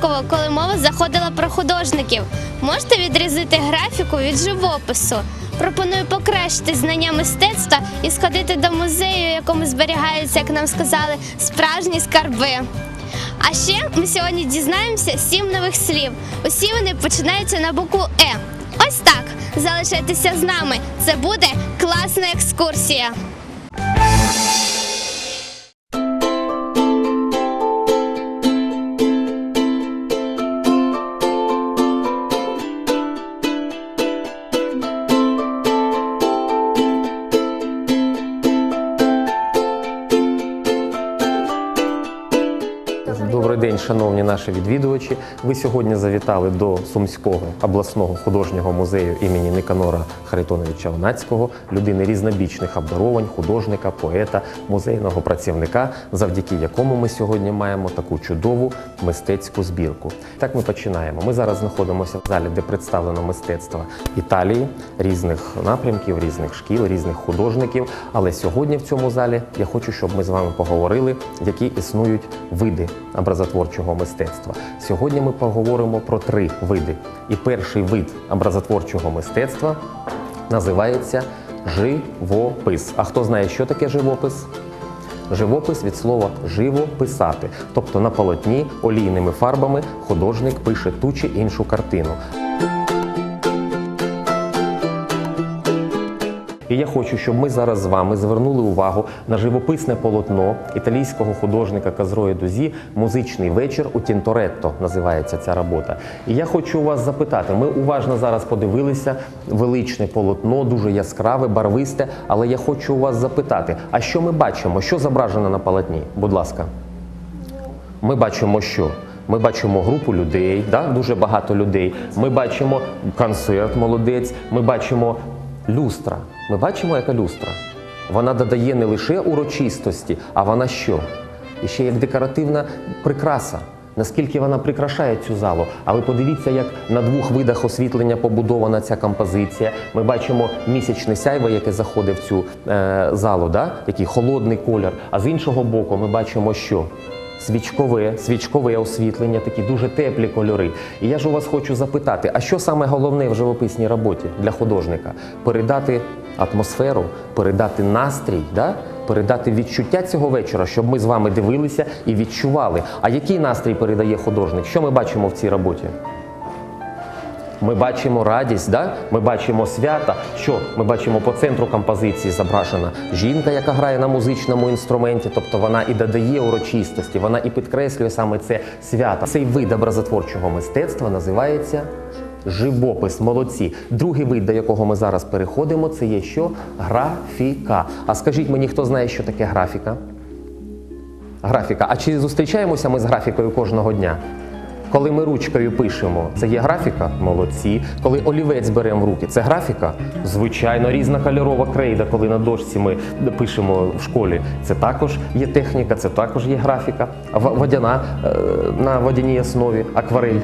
почувались коли мова заходила про художників. Можете відрізати графіку від живопису. Пропоную покращити знання мистецтва і сходити до музею, в якому зберігаються, як нам сказали, справжні скарби. А ще ми сьогодні дізнаємося сім нових слів. Усі вони починаються на букву Е. Ось так. Залишайтеся з нами. Це буде класна екскурсія. Наші відвідувачі. Ви сьогодні завітали до Сумського обласного художнього музею імені Никанора Харитоновича Онацького, людини різнобічних обдарувань, художника, поета, музейного працівника, завдяки якому ми сьогодні маємо таку чудову мистецьку збірку. Так ми починаємо. Ми зараз знаходимося в залі, де представлено мистецтво Італії, різних напрямків, різних шкіл, різних художників. Але сьогодні в цьому залі я хочу, щоб ми з вами поговорили, які існують види образотворчого мистецтва. Сьогодні ми поговоримо про три види. І перший вид образотворчого мистецтва називається живопис. А хто знає, що таке живопис? Живопис від слова живо писати, тобто на полотні олійними фарбами художник пише ту чи іншу картину. І я хочу, щоб ми зараз з вами звернули увагу на живописне полотно італійського художника Казрої Дузі Музичний вечір у Тінторетто називається ця робота. І я хочу вас запитати: ми уважно зараз подивилися величне полотно, дуже яскраве, барвисте. Але я хочу вас запитати: а що ми бачимо? Що зображено на полотні? Будь ласка. Ми бачимо, що ми бачимо групу людей, да? дуже багато людей. Ми бачимо концерт, молодець. Ми бачимо люстра. Ми бачимо, яка люстра. Вона додає не лише урочистості, а вона що? І ще як декоративна прикраса. Наскільки вона прикрашає цю залу? А ви подивіться, як на двох видах освітлення побудована ця композиція. Ми бачимо місячне сяйво, яке заходить в цю е, залу, да? який холодний колір. А з іншого боку, ми бачимо, що свічкове, свічкове освітлення, такі дуже теплі кольори. І я ж у вас хочу запитати: а що саме головне в живописній роботі для художника? Передати атмосферу, передати настрій, да? передати відчуття цього вечора, щоб ми з вами дивилися і відчували. А який настрій передає художник? Що ми бачимо в цій роботі? Ми бачимо радість, да? ми бачимо свята. Що ми бачимо по центру композиції зображена жінка, яка грає на музичному інструменті, тобто вона і додає урочистості, вона і підкреслює саме це свято. Цей вид образотворчого мистецтва називається живопис. Молодці. Другий вид, до якого ми зараз переходимо, це є що? Графіка. А скажіть мені, хто знає, що таке графіка? Графіка. А чи зустрічаємося ми з графікою кожного дня? Коли ми ручкою пишемо, це є графіка? Молодці. Коли олівець беремо в руки, це графіка? Звичайно, різнокольорова крейда, коли на дошці ми пишемо в школі, це також є техніка, це також є графіка. Водяна е, на водяній основі, акварель.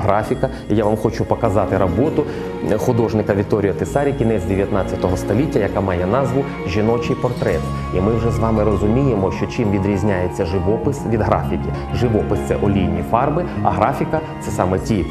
Графіка. Я вам хочу показати роботу художника Віторія Тесарі, кінець 19 століття, яка має назву Жіночий портрет. І ми вже з вами розуміємо, що чим відрізняється живопис від графіки. Живопис це олійні фарби, а графіка це саме ті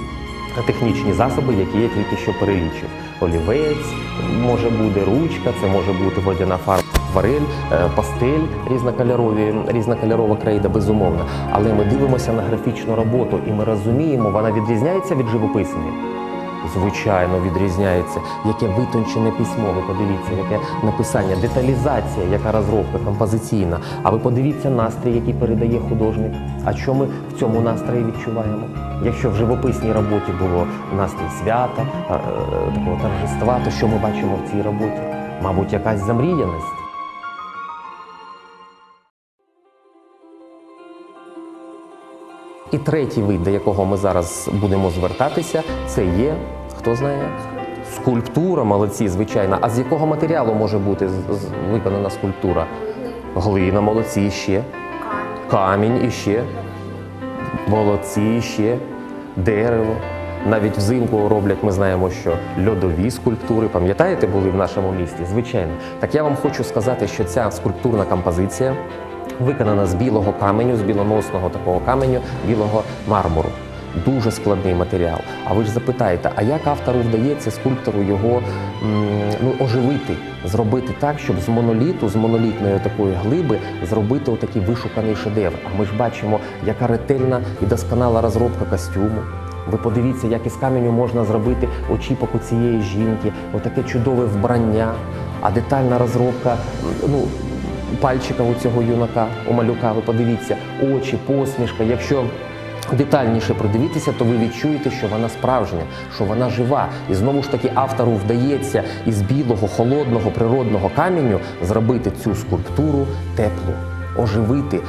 технічні засоби, які я тільки що перелічив. Олівець може бути ручка, це може бути водяна фарба. Акварель, е, пастель, різнокольорові, різнокольорова крейда, безумовно. Але ми дивимося на графічну роботу і ми розуміємо, вона відрізняється від живописної. Звичайно, відрізняється. Яке витончене письмо, ви подивіться, яке написання, деталізація, яка розробка композиційна. А ви подивіться настрій, який передає художник. А що ми в цьому настрої відчуваємо? Якщо в живописній роботі було настрій свята, е, е, такого торжества, то що ми бачимо в цій роботі? Мабуть, якась замріяність. І третій вид, до якого ми зараз будемо звертатися, це є, хто знає, скульптура, молодці, звичайно. А з якого матеріалу може бути виконана скульптура? Глина, молодці ще. Камінь і ще. Молодці ще. Дерево. Навіть взимку роблять, ми знаємо, що льодові скульптури. Пам'ятаєте, були в нашому місті? Звичайно. Так я вам хочу сказати, що ця скульптурна композиція виконана з білого каменю, з білоносного такого каменю, білого мармуру. Дуже складний матеріал. А ви ж запитаєте, а як автору вдається скульптору його ну, оживити, зробити так, щоб з моноліту, з монолітної такої глиби зробити отакий вишуканий шедевр? А ми ж бачимо, яка ретельна і досконала розробка костюму. Ви подивіться, як із каменю можна зробити очіпок у цієї жінки, отаке чудове вбрання, а детальна розробка ну, пальчика у цього юнака, у малюка. Ви подивіться, очі, посмішка. Якщо детальніше придивитися, то ви відчуєте, що вона справжня, що вона жива. І знову ж таки автору вдається із білого, холодного, природного каменю зробити цю скульптуру теплу, оживити.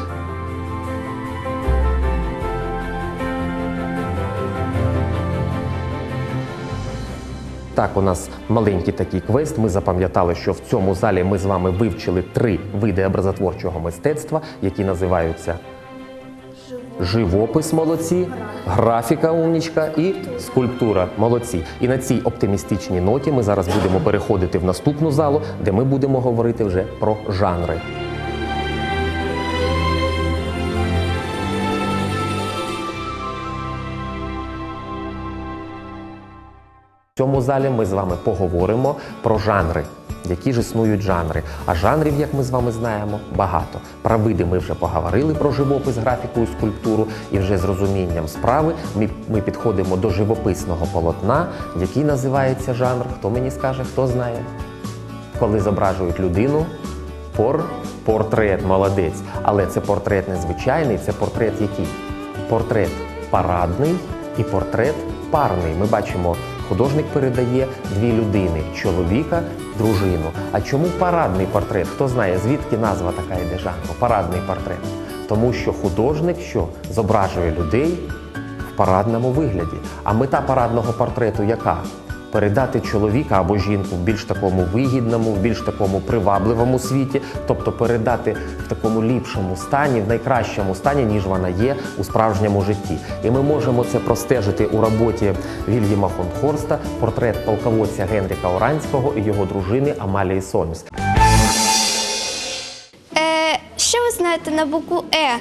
Так, у нас маленький такий квест. Ми запам'ятали, що в цьому залі ми з вами вивчили три види образотворчого мистецтва, які називаються живопис молодці, графіка умнічка і скульптура молодці. І на цій оптимістичній ноті ми зараз будемо переходити в наступну залу, де ми будемо говорити вже про жанри. Цьому залі ми з вами поговоримо про жанри. Які ж існують жанри? А жанрів, як ми з вами знаємо, багато. Про види ми вже поговорили про живопис, графіку і скульптуру, і вже з розумінням справи ми, підходимо до живописного полотна, який називається жанр. Хто мені скаже, хто знає? Коли зображують людину, пор, портрет, молодець. Але це портрет не звичайний, це портрет який? Портрет парадний і портрет парний. Ми бачимо, художник передає дві людини чоловіка, дружину. А чому парадний портрет? Хто знає, звідки назва така йде жанру? Парадний портрет. Тому що художник що зображує людей в парадному вигляді. А мета парадного портрету яка? Передати чоловіка або жінку в більш такому вигідному, в більш такому привабливому світі, тобто передати в такому ліпшому стані, в найкращому стані, ніж вона є у справжньому житті. І ми можемо це простежити у роботі Вільяма Фонхорста, портрет полководця Генріка Оранського і його дружини Амалії Сольмс. Е, що ви знаєте на букву Е?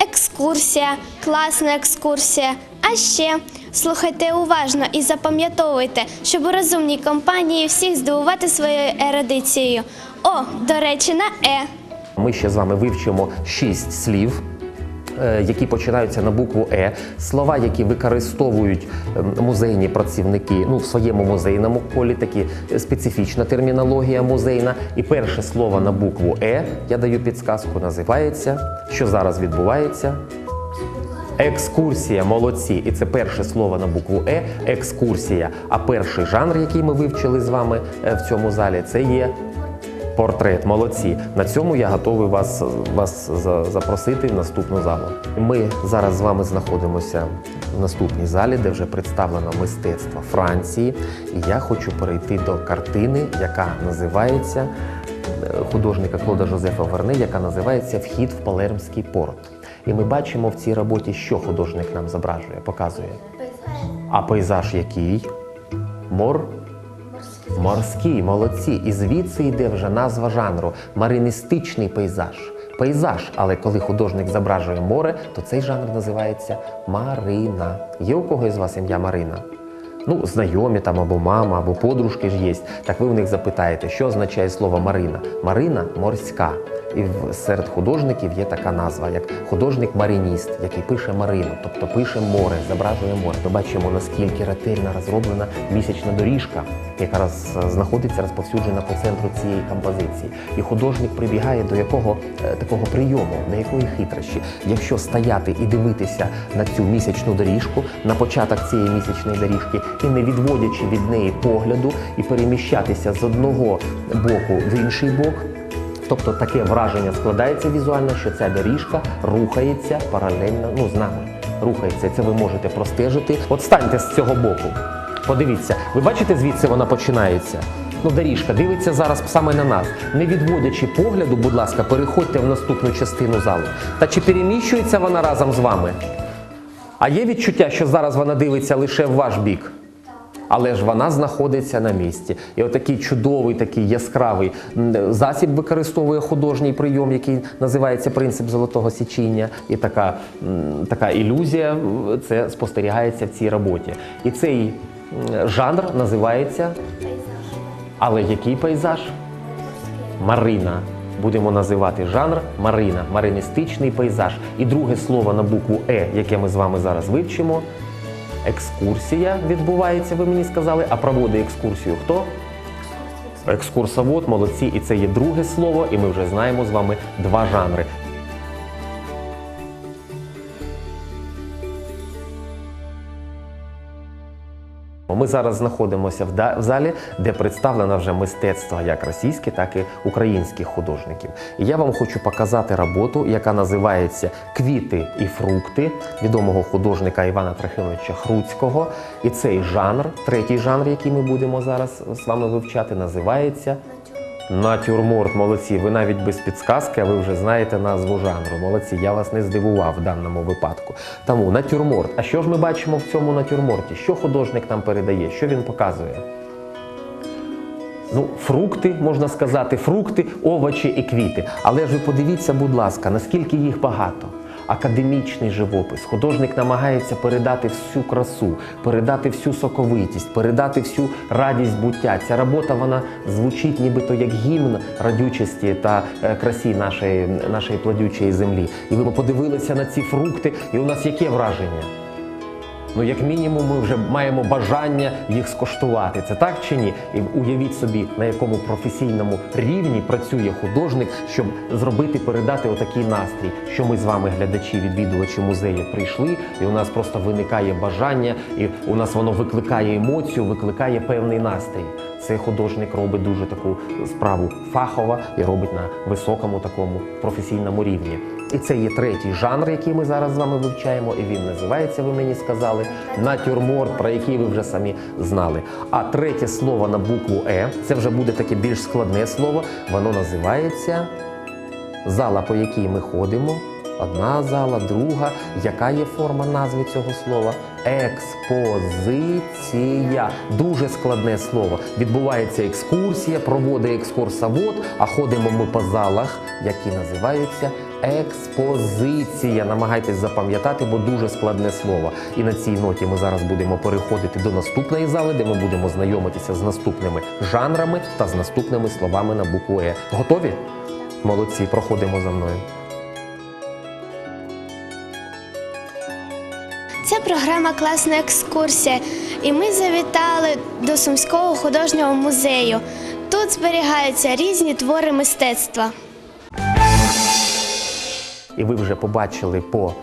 Екскурсія, класна екскурсія. А ще слухайте уважно і запам'ятовуйте, щоб у розумній компанії всіх здивувати своєю ерудицією. О, до речі, на Е. Ми ще з вами вивчимо шість слів. е, Які починаються на букву Е, слова, які використовують ем, музейні працівники ну, в своєму музейному колі, такі е, специфічна термінологія музейна. І перше слово на букву Е, я даю підсказку, називається, що зараз відбувається. Екскурсія, молодці. І це перше слово на букву Е екскурсія. А перший жанр, який ми вивчили з вами е, в цьому залі, це є портрет. Молодці. На цьому я готовий вас, вас запросити в наступну залу. Ми зараз з вами знаходимося в наступній залі, де вже представлено мистецтво Франції. І я хочу перейти до картини, яка називається художника Клода Жозефа Верне, яка називається Вхід в Палермський порт. І ми бачимо в цій роботі, що художник нам зображує, показує. А пейзаж який? Мор? Морський, молодці. І звідси йде вже назва жанру мариністичний пейзаж. Пейзаж, але коли художник зображує море, то цей жанр називається Марина. Є у кого із вас ім'я Марина? Ну, знайомі там або мама, або подружки ж є. Так ви в них запитаєте, що означає слово Марина? Марина морська. І серед художників є така назва, як художник-марініст, який пише Марину, тобто пише море, зображує море. Ми бачимо, наскільки ретельно розроблена місячна доріжка, яка знаходиться розповсюджена по центру цієї композиції. І художник прибігає до якого е, такого прийому, до якої хитрощі. Якщо стояти і дивитися на цю місячну доріжку, на початок цієї місячної доріжки, і не відводячи від неї погляду, і переміщатися з одного боку в інший бок. Тобто таке враження складається візуально, що ця доріжка рухається паралельно ну, з нами. Рухається. Це ви можете простежити. От станьте з цього боку. Подивіться, ви бачите, звідси вона починається? Ну, доріжка дивиться зараз саме на нас. Не відводячи погляду, будь ласка, переходьте в наступну частину залу. Та чи переміщується вона разом з вами? А є відчуття, що зараз вона дивиться лише в ваш бік? Але ж вона знаходиться на місці. І отакий чудовий, такий яскравий засіб використовує художній прийом, який називається принцип золотого січіння. І така, така ілюзія це спостерігається в цій роботі. І цей жанр називається. Але який пейзаж? Марина. Будемо називати жанр Марина, мариністичний пейзаж. І друге слово на букву Е, яке ми з вами зараз вивчимо. Екскурсія відбувається, ви мені сказали, а проводить екскурсію хто? Екскурсовод, молодці, і це є друге слово, і ми вже знаємо з вами два жанри. Ми зараз знаходимося в залі, де представлено вже мистецтво як російське, так і українських художників. І я вам хочу показати роботу, яка називається Квіти і фрукти відомого художника Івана Трохимовича Хруцького. І цей жанр, третій жанр, який ми будемо зараз з вами вивчати, називається Натюрморт, молодці. Ви навіть без підсказки, а ви вже знаєте назву жанру. Молодці, я вас не здивував в даному випадку. Тому натюрморт. А що ж ми бачимо в цьому натюрморті? Що художник нам передає? Що він показує? Ну, фрукти, можна сказати, фрукти, овочі і квіти. Але ж ви подивіться, будь ласка, наскільки їх багато. Академічний живопис. Художник намагається передати всю красу, передати всю соковитість, передати всю радість буття. Ця робота вона звучить нібито як гімн радючості та е, красі нашої, нашої плодючої землі. І ми подивилися на ці фрукти, і у нас яке враження? Ну, як мінімум, ми вже маємо бажання їх скоштувати. Це так чи ні? І уявіть собі, на якому професійному рівні працює художник, щоб зробити, передати отакий настрій, що ми з вами, глядачі, відвідувачі музею, прийшли, і у нас просто виникає бажання, і у нас воно викликає емоцію, викликає певний настрій. Цей художник робить дуже таку справу фахова і робить на високому такому професійному рівні. І це є третій жанр, який ми зараз з вами вивчаємо, і він називається, ви мені сказали, натюрморт, про який ви вже самі знали. А третє слово на букву Е, це вже буде таке більш складне слово, воно називається зала, по якій ми ходимо. Одна зала, друга. Яка є форма назви цього слова? Експозиція. Дуже складне слово. Відбувається екскурсія, проводить екскурсовод, а ходимо ми по залах, які називаються експозиція. Намагайтесь запам'ятати, бо дуже складне слово. І на цій ноті ми зараз будемо переходити до наступної зали, де ми будемо знайомитися з наступними жанрами та з наступними словами на букву Е. Готові? Молодці, проходимо за мною. Це програма Класна екскурсія, і ми завітали до Сумського художнього музею. Тут зберігаються різні твори мистецтва. І ви вже побачили по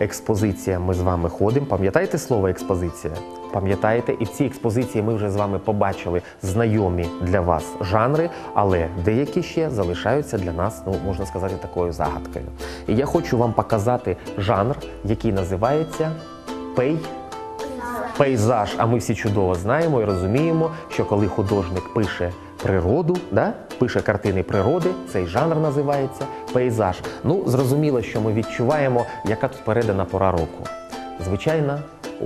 експозиціям ми з вами ходимо. Пам'ятаєте слово експозиція? Пам'ятаєте? І в цій експозиції ми вже з вами побачили знайомі для вас жанри, але деякі ще залишаються для нас, ну можна сказати, такою загадкою. І я хочу вам показати жанр, який називається пей. Пейзаж, а ми всі чудово знаємо і розуміємо, що коли художник пише природу, да? пише картини природи, цей жанр називається пейзаж. Ну, зрозуміло, що ми відчуваємо, яка тут передана пора року. Звичайна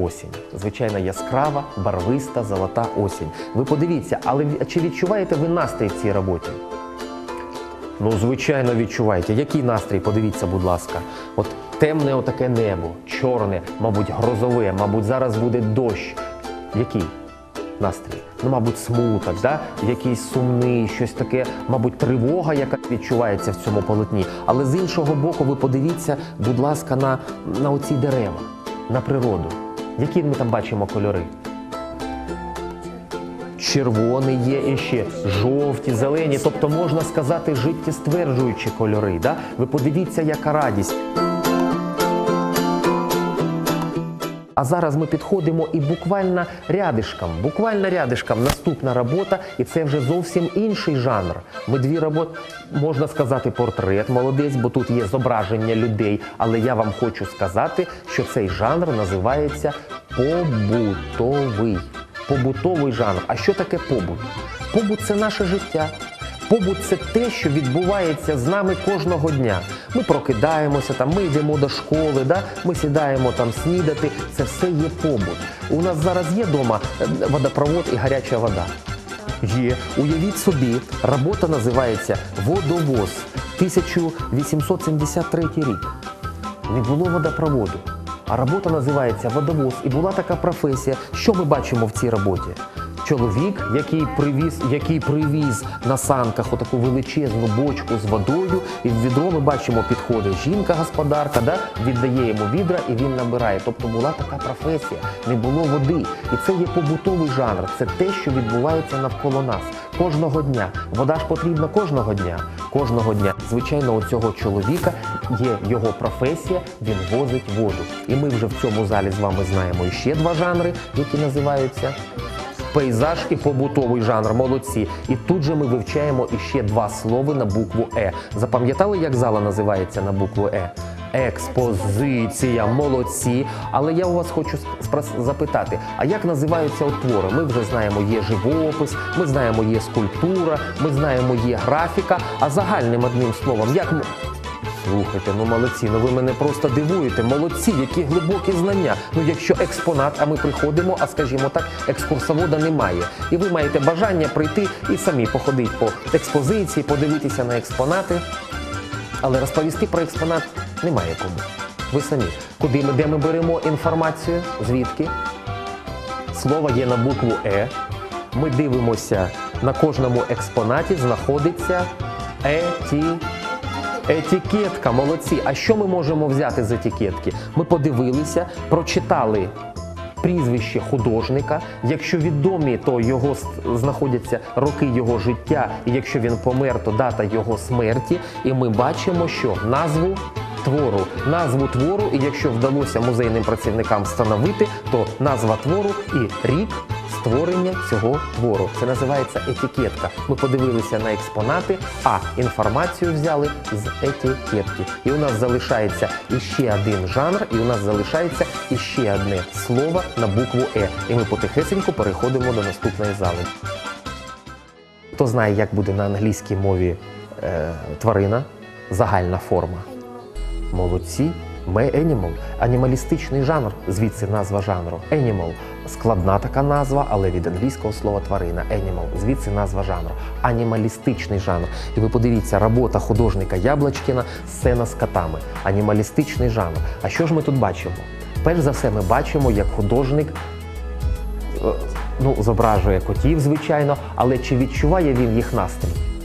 осінь, звичайна яскрава, барвиста, золота осінь. Ви подивіться, але чи відчуваєте ви настрій в цій роботі? Ну, звичайно, відчуваєте. Який настрій? Подивіться, будь ласка. От темне отаке небо, чорне, мабуть, грозове, мабуть, зараз буде дощ. Який настрій? Ну, мабуть, смуток, да? якийсь сумний, щось таке, мабуть, тривога, яка відчувається в цьому полотні. Але з іншого боку, ви подивіться, будь ласка, на, на оці дерева, на природу. Які ми там бачимо кольори? червоний є і ще жовті, зелені, тобто можна сказати життєстверджуючі кольори. Да? Ви подивіться, яка радість. А зараз ми підходимо і буквально рядишком, буквально рядишком наступна робота, і це вже зовсім інший жанр. Ми дві роботи, можна сказати, портрет молодець, бо тут є зображення людей. Але я вам хочу сказати, що цей жанр називається побутовий. Побутовий жанр. А що таке побут? Побут це наше життя. Побут це те, що відбувається з нами кожного дня. Ми прокидаємося, там, ми йдемо до школи, да? ми сідаємо там снідати. Це все є побут. У нас зараз є вдома водопровод і гаряча вода. Є, уявіть собі, робота називається Водовоз 1873 рік. Не було водопроводу. А робота називається водовоз. І була така професія. Що ми бачимо в цій роботі? Чоловік, який привіз, який привіз на санках отаку величезну бочку з водою, і в відро ми бачимо, підходить жінка-господарка, да? віддає йому відра і він набирає. Тобто була така професія, не було води. І це є побутовий жанр. Це те, що відбувається навколо нас кожного дня. Вода ж потрібна кожного дня. Кожного дня. Звичайно, у цього чоловіка є його професія, він возить воду. І ми вже в цьому залі з вами знаємо ще два жанри, які називаються пейзаж і побутовий жанр. Молодці. І тут же ми вивчаємо іще два слова на букву Е. Запам'ятали, як зала називається на букву Е? Експозиція, молодці. Але я у вас хочу запитати: а як називаються от твори? Ми вже знаємо, є живопис, ми знаємо, є скульптура, ми знаємо, є графіка. А загальним одним словом, як ми. Слухайте, ну молодці, ну ви мене просто дивуєте. Молодці, які глибокі знання. Ну якщо експонат, а ми приходимо, а скажімо так, екскурсовода немає. І ви маєте бажання прийти і самі походити по експозиції, подивитися на експонати. Але розповісти про експонат немає кому. Ви самі. Куди ми, де ми беремо інформацію? Звідки? Слово є на букву Е. Ми дивимося, на кожному експонаті знаходиться еті. Етикетка, молодці. А що ми можемо взяти з етикетки? Ми подивилися, прочитали прізвище художника. Якщо відомі, то його знаходяться роки його життя, і якщо він помер, то дата його смерті. І ми бачимо, що назву твору, назву твору, і якщо вдалося музейним працівникам встановити, то назва твору і рік створення цього твору. Це називається етикетка. Ми подивилися на експонати, а інформацію взяли з етикетки. І у нас залишається іще один жанр, і у нас залишається іще одне слово на букву Е. І ми потихесеньку переходимо до наступної зали. Хто знає, як буде на англійській мові е, тварина, загальна форма. Молодці. Ме Animal – анімалістичний жанр, звідси назва жанру. Animal – складна така назва, але від англійського слова тварина. Animal – звідси назва жанру. Анімалістичний жанр. І ви подивіться, робота художника Яблочкіна сцена з котами. Анімалістичний жанр. А що ж ми тут бачимо? Перш за все, ми бачимо, як художник е, ну, зображує котів, звичайно, але чи відчуває він їх настрій?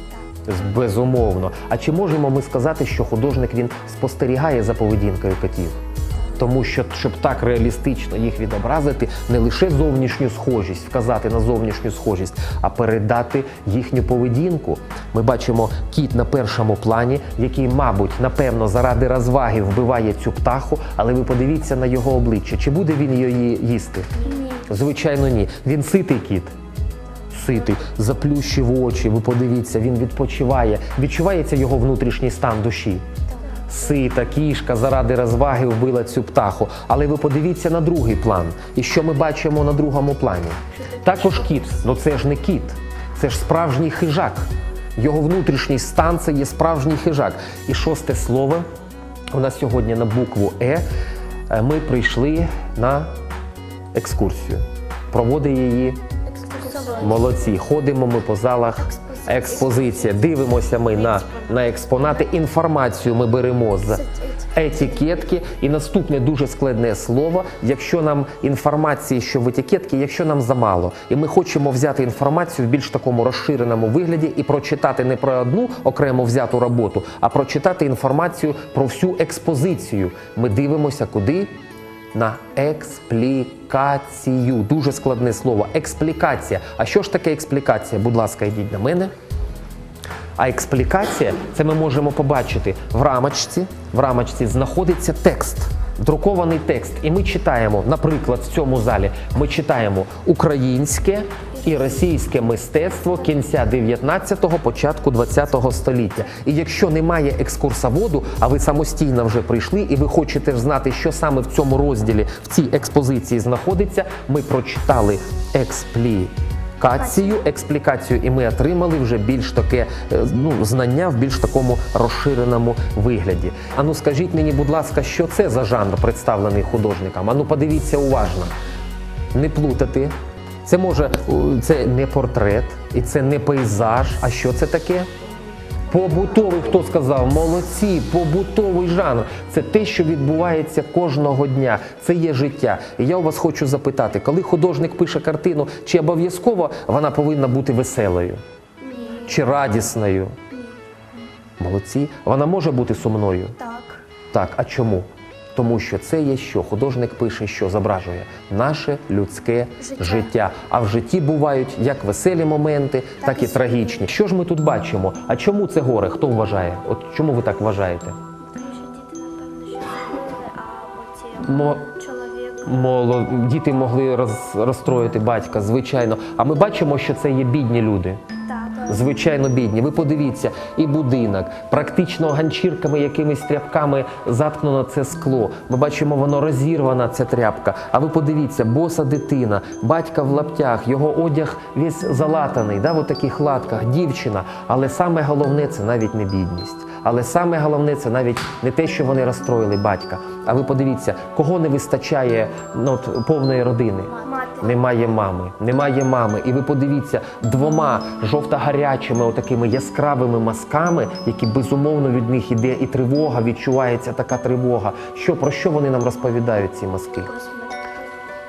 Безумовно. А чи можемо ми сказати, що художник він спостерігає за поведінкою котів? Тому що, щоб так реалістично їх відобразити, не лише зовнішню схожість, вказати на зовнішню схожість, а передати їхню поведінку. Ми бачимо кіт на першому плані, який, мабуть, напевно, заради розваги вбиває цю птаху, але ви подивіться на його обличчя. Чи буде він її їсти? Звичайно, ні. Він ситий кіт ситий, заплющив очі, ви подивіться, він відпочиває. Відчувається його внутрішній стан душі. Сита, кішка заради розваги вбила цю птаху. Але ви подивіться на другий план. І що ми бачимо на другому плані? Також кіт. Ну це ж не кіт, це ж справжній хижак. Його внутрішній стан це є справжній хижак. І шосте слово у нас сьогодні на букву Е. Е, Ми прийшли на екскурсію. Проводить її Молодці, ходимо ми по залах. Експозиція. Дивимося ми на, на експонати. Інформацію ми беремо з етикетки. І наступне дуже складне слово. Якщо нам інформації, що в етикетці, якщо нам замало, і ми хочемо взяти інформацію в більш такому розширеному вигляді і прочитати не про одну окремо взяту роботу, а прочитати інформацію про всю експозицію. Ми дивимося куди? На експлікацію. Дуже складне слово. Експлікація. А що ж таке експлікація? Будь ласка, йдіть на мене. А експлікація це ми можемо побачити в рамочці. В рамочці знаходиться текст, друкований текст. І ми читаємо, наприклад, в цьому залі ми читаємо українське і російське мистецтво кінця 19-го, початку 20-го століття. І якщо немає екскурсоводу, а ви самостійно вже прийшли, і ви хочете знати, що саме в цьому розділі в цій експозиції знаходиться, ми прочитали експлікацію експлікацію, експлікацію, і ми отримали вже більш таке е, ну, знання в більш такому розширеному вигляді. Ану, скажіть мені, будь ласка, що це за жанр представлений художникам? Ану, подивіться уважно. Не плутати. Це може це не портрет, і це не пейзаж. А що це таке? Побутовий, хто сказав, молодці, побутовий жанр. Це те, що відбувається кожного дня. Це є життя. І я у вас хочу запитати, коли художник пише картину, чи обов'язково вона повинна бути веселою? Чи радісною? Молодці. Вона може бути сумною? Так. Так, а чому? Тому що це є що? Художник пише, що зображує наше людське життя. Життя. А в житті бувають як веселі моменти, так, і трагічні. Що ж ми тут бачимо? А чому це горе? Хто вважає? От чому ви так вважаєте? Тому що діти, напевно, Мо... Моло... Діти могли роз... розстроїти батька, звичайно. А ми бачимо, що це є бідні люди. Звичайно, бідні. Ви подивіться, і будинок, практично ганчірками, якимись тряпками заткнено це скло. Ми бачимо, воно розірвана ця тряпка. А ви подивіться, боса дитина, батька в лаптях, його одяг весь залатаний, да, в таких латках, дівчина. Але саме головне це навіть не бідність. Але саме головне це навіть не те, що вони розстроїли батька. А ви подивіться, кого не вистачає ну, от, повної родини. Немає мами, немає мами. І ви подивіться двома жовто-гарячими, отакими яскравими масками, які безумовно від них іде і тривога, відчувається така тривога. Що про що вони нам розповідають, ці маски?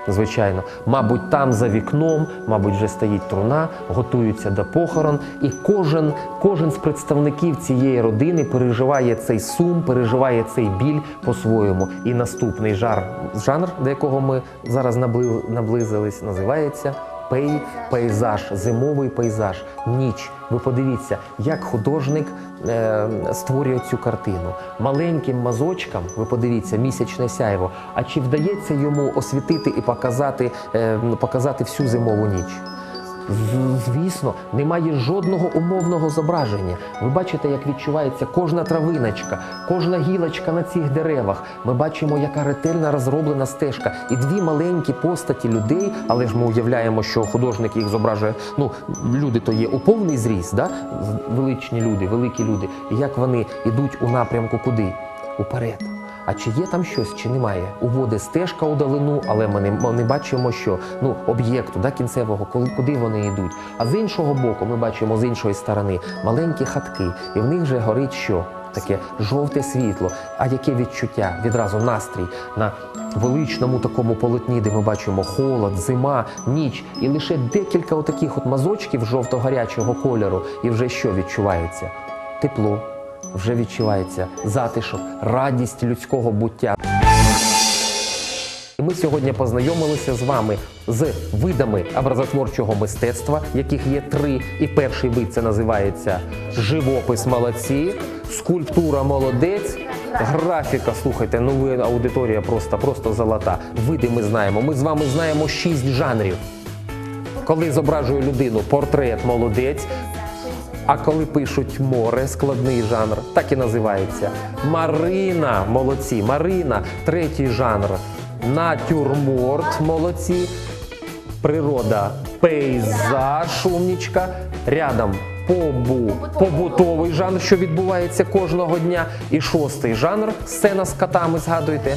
Звичайно, мабуть, там за вікном, мабуть, вже стоїть труна, готуються до похорон, і кожен, кожен з представників цієї родини переживає цей сум, переживає цей біль по-своєму. І наступний жар, жанр, до якого ми зараз набли- наблизились, називається пей, пейзаж, зимовий пейзаж, ніч. Ви подивіться, як художник е, створює цю картину. Маленьким мазочкам, ви подивіться, місячне сяйво. А чи вдається йому освітити і показати, е, показати всю зимову ніч? Звісно, немає жодного умовного зображення. Ви бачите, як відчувається кожна травиночка, кожна гілочка на цих деревах. Ми бачимо, яка ретельно розроблена стежка, і дві маленькі постаті людей, але ж ми уявляємо, що художник їх зображує. Ну, люди то є у повний зріст, да? Величні люди, великі люди. І як вони йдуть у напрямку куди? Уперед. А чи є там щось, чи немає? Уводи стежка у далину, але ми не, ми не бачимо, що ну об'єкту да, кінцевого, коли куди вони йдуть. А з іншого боку, ми бачимо з іншої сторони маленькі хатки, і в них вже горить що? Таке жовте світло. А яке відчуття? Відразу настрій на величному такому полотні, де ми бачимо холод, зима, ніч, і лише декілька отаких от мазочків жовто-гарячого кольору, і вже що відчувається? Тепло вже відчувається затишок, радість людського буття. Ми сьогодні познайомилися з вами з видами образотворчого мистецтва, яких є три. І перший вид це називається живопис молодці, скульптура молодець. Графіка, слухайте, ну ви аудиторія просто, просто золота. Види ми знаємо. Ми з вами знаємо шість жанрів. Коли зображує людину портрет молодець, а коли пишуть море, складний жанр, так і називається. Марина, молодці. Марина, третій жанр. Натюрморт, молодці. Природа, пейзаж, умнічка. Рядом побу, побутовий жанр, що відбувається кожного дня. І шостий жанр сцена з котами, згадуйте.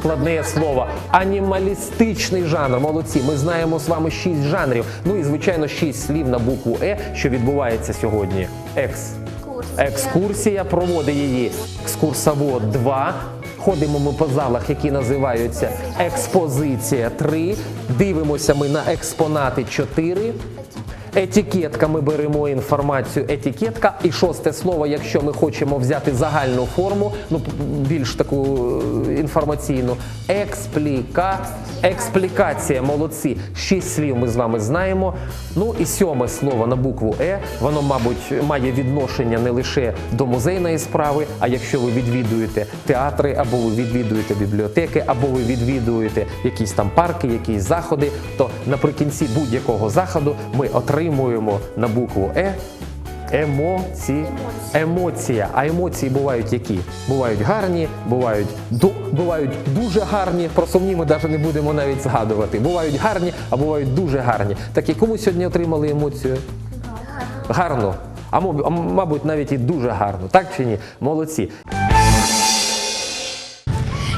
Складне слово. Анімалістичний жанр. Молодці. Ми знаємо з вами шість жанрів. Ну і звичайно, шість слів на букву Е, що відбувається сьогодні. Екс. Екскурсія проводить її екскурсовод 2. Ходимо ми по залах, які називаються експозиція 3. Дивимося ми на експонати 4. Етикетка, ми беремо інформацію, етикетка. І шосте слово, якщо ми хочемо взяти загальну форму, ну більш таку е, інформаційну, експліка, експлікація, молодці. Шість слів ми з вами знаємо. Ну і сьоме слово на букву Е, воно, мабуть, має відношення не лише до музейної справи, а якщо ви відвідуєте театри, або ви відвідуєте бібліотеки, або ви відвідуєте якісь там парки, якісь заходи, то наприкінці будь-якого заходу ми отримуємо на букву Е Емоці... Емоція. А емоції бувають які? Бувають гарні, бувають, ду... бувають дуже гарні. Про сумні ми навіть не будемо навіть згадувати. Бувають гарні, а бувають дуже гарні. Так яку ми сьогодні отримали емоцію? Гарно. А, мабуть, навіть і дуже гарно. Так чи ні? Молодці.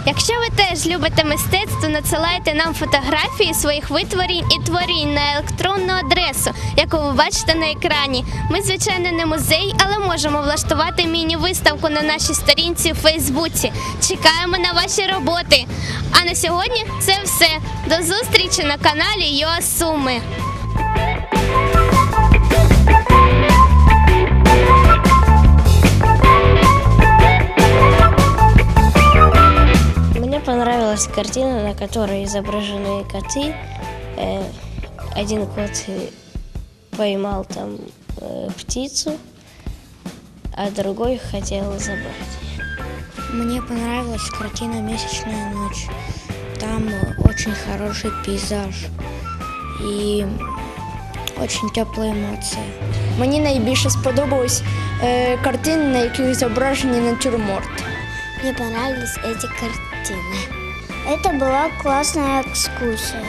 Якщо ви теж любите мистецтво, надсилайте нам фотографії своїх витворінь і творінь на електронну адресу, яку ви бачите на екрані. Ми, звичайно, не музей, але можемо влаштувати міні-виставку на нашій сторінці у Фейсбуці. Чекаємо на ваші роботи. А на сьогодні це все. До зустрічі на каналі ЮА понравилась картина, на которой изображены коты. Э, Один кот э, поймал там э, птицу, а другой хотел забрать. Мне понравилась картина «Месячная ночь». Там э, очень хороший пейзаж і очень теплі емоції. Мені найбільше сподобались е, картини, на яких зображені натюрморт. Мне понравились эти картины. Это была классная экскурсия.